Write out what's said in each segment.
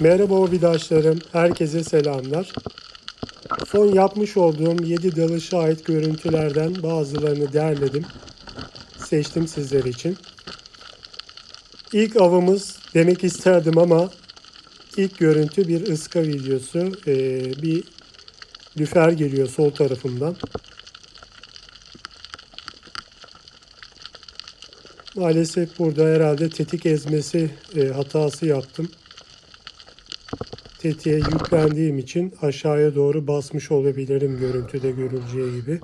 Merhaba hobidaşlarım, herkese selamlar. Son yapmış olduğum 7 dalışa ait görüntülerden bazılarını derledim. Seçtim sizler için. İlk avımız demek isterdim ama ilk görüntü bir ıska videosu. Ee, bir lüfer geliyor sol tarafımdan. Maalesef burada herhalde tetik ezmesi e, hatası yaptım tetiğe yüklendiğim için aşağıya doğru basmış olabilirim görüntüde görüleceği gibi.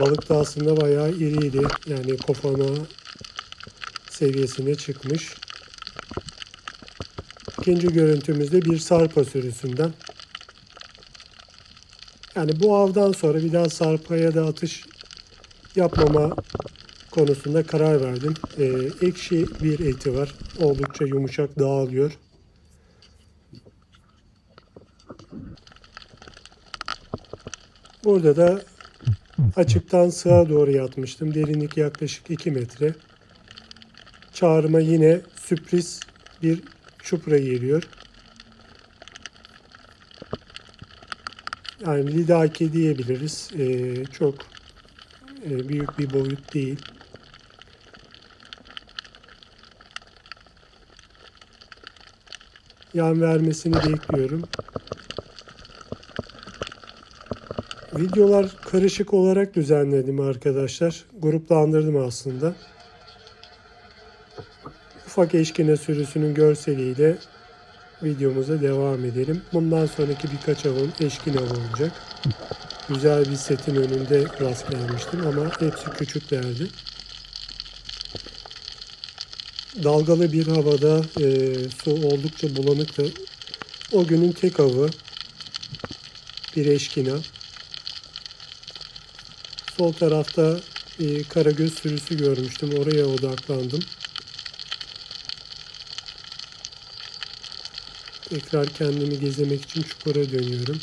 Balık da aslında bayağı iriydi. Yani kofana seviyesine çıkmış. İkinci görüntümüzde bir sarpa sürüsünden. Yani bu avdan sonra bir daha sarpaya da atış yapmama konusunda karar verdim. Ee, ekşi bir eti var. Oldukça yumuşak dağılıyor. Burada da açıktan sağa doğru yatmıştım. Derinlik yaklaşık 2 metre. Çağrıma yine sürpriz bir çupra geliyor. Yani lidaki diyebiliriz. Ee, çok e, büyük bir boyut değil. Yan vermesini bekliyorum. Videolar karışık olarak düzenledim arkadaşlar. Gruplandırdım aslında. Ufak eşkine sürüsünün görseliyle videomuza devam edelim. Bundan sonraki birkaç avım eşkin av olacak. Güzel bir setin önünde rast gelmiştim ama hepsi küçüklerdi. Dalgalı bir havada e, su oldukça bulanıktı. O günün tek avı bir eşkina. Sol tarafta bir karagöz sürüsü görmüştüm. Oraya odaklandım. Tekrar kendimi gezemek için çukura dönüyorum.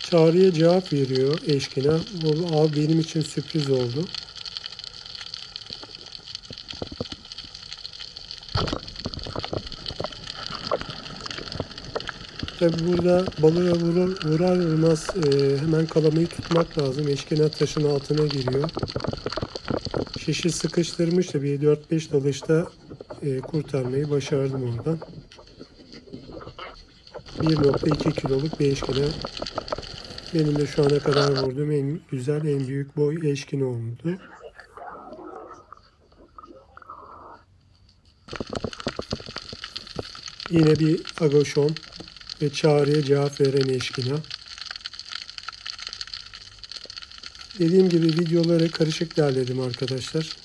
Çağrıya cevap veriyor eşkina. Bu av benim için sürpriz oldu. Tabi burada balığa vurur, vurar vurmaz e, hemen kalamayı tutmak lazım. Eşkina taşın altına giriyor. Şişi sıkıştırmış da bir 4-5 dalışta e, kurtarmayı başardım oradan. 1.2 kiloluk bir eşkina. Benim de şu ana kadar vurduğum en güzel, en büyük boy eşkina oldu. Yine bir agoşon ve çağrıya cevap veren eşkina. Dediğim gibi videoları karışık derledim arkadaşlar.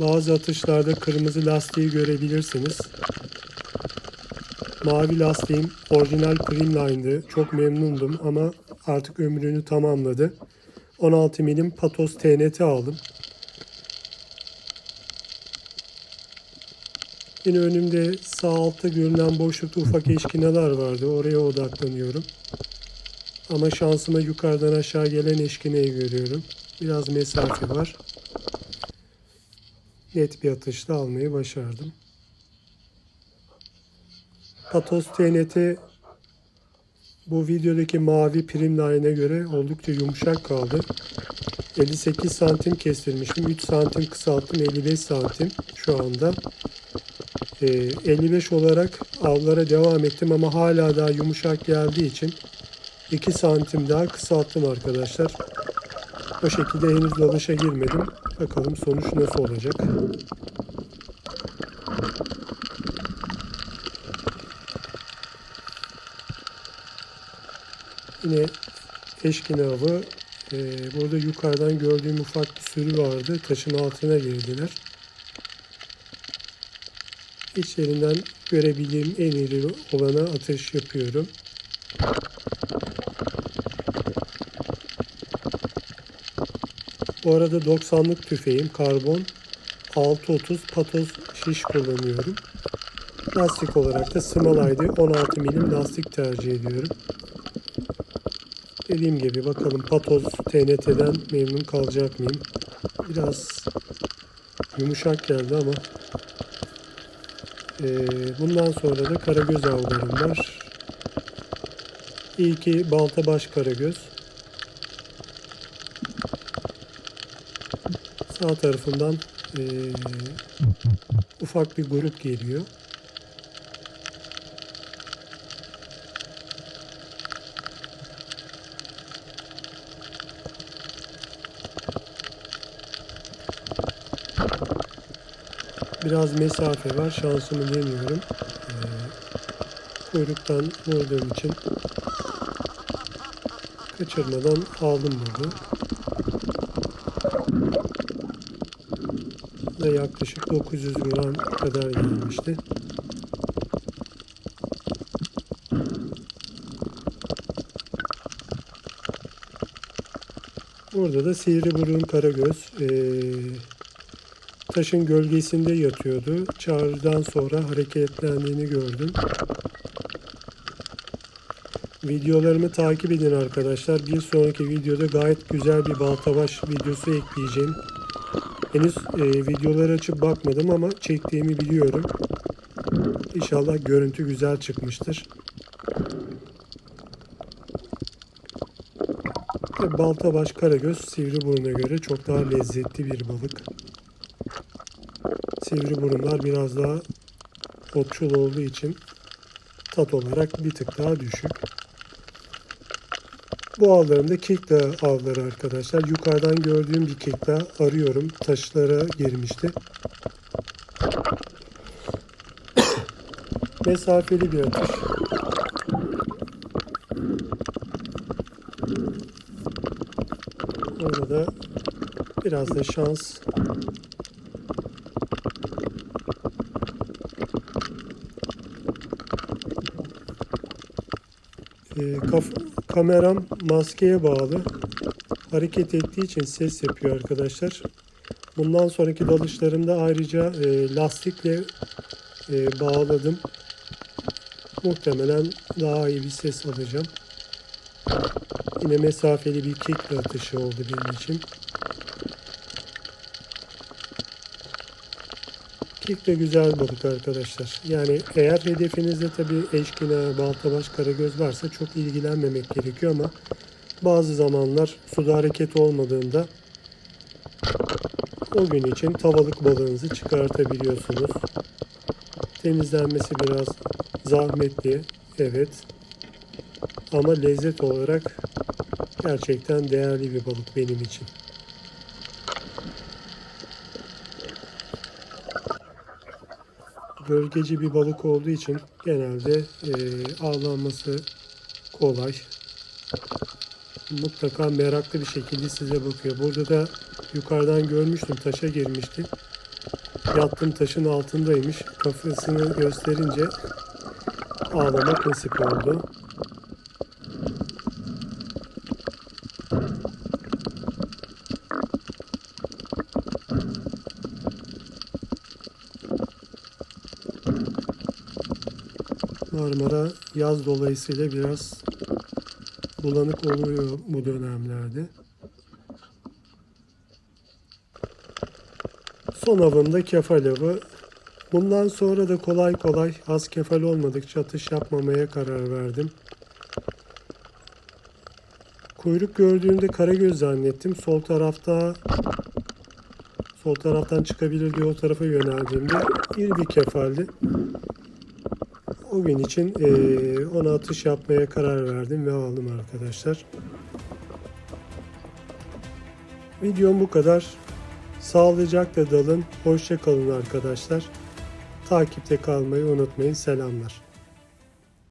Bazı atışlarda kırmızı lastiği görebilirsiniz. Mavi lastiğim orijinal Primline'dı. Çok memnundum ama artık ömrünü tamamladı. 16 milim Patos TNT aldım. Yine önümde sağ altta görünen boşlukta ufak eşkinalar vardı. Oraya odaklanıyorum. Ama şansıma yukarıdan aşağı gelen eşkineyi görüyorum. Biraz mesafe var. Net bir atışla almayı başardım. Patos TNT bu videodaki mavi Primline'e göre oldukça yumuşak kaldı. 58 santim kestirmişim. 3 santim kısalttım. 55 santim şu anda. 55 olarak avlara devam ettim ama hala daha yumuşak geldiği için 2 santim daha kısalttım arkadaşlar. O şekilde henüz dalışa girmedim. Bakalım sonuç nasıl olacak. Yine eşkin avı. Ee, burada yukarıdan gördüğüm ufak bir sürü vardı. Taşın altına girdiler. İçlerinden görebildiğim en iri olana atış yapıyorum. Bu arada 90'lık tüfeğim karbon 630 patos şiş kullanıyorum. Lastik olarak da Smalay'da 16 milim lastik tercih ediyorum. Dediğim gibi bakalım patos TNT'den memnun kalacak mıyım? Biraz yumuşak geldi ama bundan sonra da karagöz avlarım var. İlki baltabaş karagöz. Sağ tarafından ee, ufak bir grup geliyor. Biraz mesafe var. Şansımı deniyorum. Ee, kuyruktan vurduğum için kaçırmadan aldım bunu. Ve yaklaşık 900 gram kadar gelmişti. Burada da sivri burun karagöz. Ee, taşın gölgesinde yatıyordu. Çağrıdan sonra hareketlendiğini gördüm. Videolarımı takip edin arkadaşlar. Bir sonraki videoda gayet güzel bir baltabaş videosu ekleyeceğim. Henüz e, videoları açıp bakmadım ama çektiğimi biliyorum. İnşallah görüntü güzel çıkmıştır. Baltabaş karagöz sivri buruna göre çok daha lezzetli bir balık. Sivri burunlar biraz daha otçul olduğu için tat olarak bir tık daha düşük. Bu avlarım da kekla avları arkadaşlar. Yukarıdan gördüğüm bir kekla arıyorum. Taşlara girmişti. Mesafeli bir atış. Orada da biraz da şans Ee, kaf- kameram maskeye bağlı. Hareket ettiği için ses yapıyor arkadaşlar. Bundan sonraki dalışlarımda ayrıca e, lastikle e, bağladım. Muhtemelen daha iyi bir ses alacağım. Yine mesafeli bir kickle atışı oldu benim için. Kick de güzel balık arkadaşlar. Yani eğer hedefinizde tabi eşkina, baltabaş, karagöz varsa çok ilgilenmemek gerekiyor ama bazı zamanlar suda hareket olmadığında o gün için tavalık balığınızı çıkartabiliyorsunuz. Temizlenmesi biraz zahmetli, evet. Ama lezzet olarak gerçekten değerli bir balık benim için. Bölgeci bir balık olduğu için genelde e, avlanması kolay. Mutlaka meraklı bir şekilde size bakıyor. Burada da yukarıdan görmüştüm taşa girmişti. Yattım taşın altındaymış. Kafasını gösterince ağlamak nasip oldu. Marmara yaz dolayısıyla biraz bulanık oluyor bu dönemlerde. Son avında kefal avı. Bundan sonra da kolay kolay az kefal olmadıkça atış yapmamaya karar verdim. Kuyruk gördüğümde karagöz zannettim. Sol tarafta sol taraftan çıkabilir diye o tarafa yöneldiğimde iri bir kefaldi. O gün için eee, ona atış yapmaya karar verdim ve aldım arkadaşlar. Videom bu kadar. Sağlıcakla dalın. Hoşça kalın arkadaşlar. Takipte kalmayı unutmayın. Selamlar.